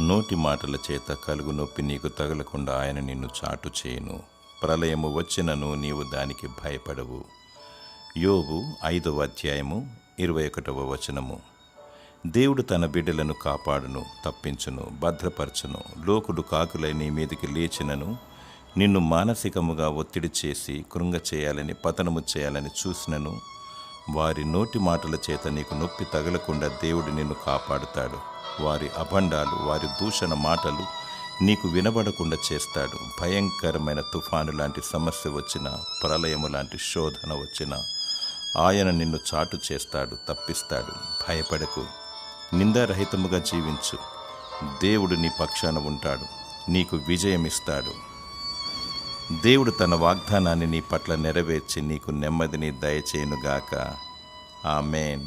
నోటి మాటల చేత కలుగు నొప్పి నీకు తగలకుండా ఆయన నిన్ను చాటు చేయను. ప్రళయము వచ్చినను నీవు దానికి భయపడవు. యోబు ఐదవ అధ్యాయము ఇరవై ఒకటవ వచనము. దేవుడు తన బిడ్డలను కాపాడును తప్పించును భద్రపరచును. లోకుడు కాకులై నీ మీదికి లేచినను నిన్ను మానసికముగా ఒత్తిడి చేసి కృంగ చేయాలని పతనము చేయాలని చూసినను. వారి నోటి మాటల చేత నీకు నొప్పి తగలకుండా దేవుడు నిన్ను కాపాడుతాడు. వారి అభండాలు వారి దూషణ మాటలు నీకు వినబడకుండా చేస్తాడు. భయంకరమైన తుఫాను లాంటి సమస్య వచ్చినా ప్రళయము లాంటి శోధన వచ్చిన ఆయన నిన్ను చాటు చేస్తాడు తప్పిస్తాడు. భయపడకు. నిందారహితముగా జీవించు. దేవుడు నీ పక్షాన ఉంటాడు. నీకు విజయమిస్తాడు. దేవుడు తన వాగ్దానాన్ని నీ పట్ల నెరవేర్చి నీకు నెమ్మదిని దయచేయునుగాక. ఆమెన్.